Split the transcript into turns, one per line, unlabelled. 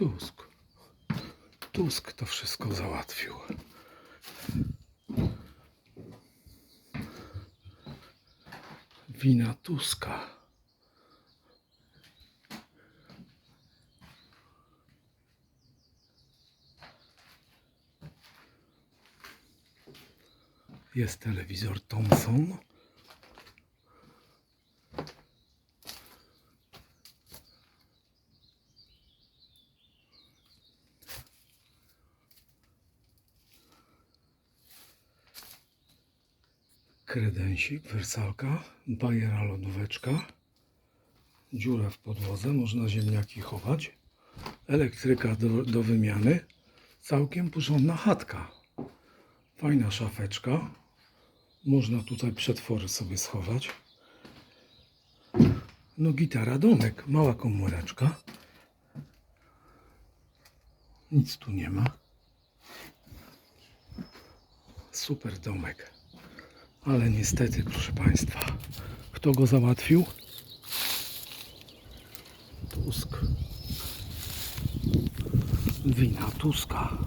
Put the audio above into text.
Tusk. Tusk to wszystko załatwił. Wina Tuska. Jest telewizor Thomson. Kredensik, wersalka, bajera lodóweczka, dziura w podłodze, można ziemniaki chować, elektryka do, do wymiany, całkiem porządna chatka. Fajna szafeczka, można tutaj przetwory sobie schować. No gitara domek, mała komóreczka. Nic tu nie ma. Super domek. Ale niestety, proszę Państwa, kto go załatwił? Tusk. Wina Tuska.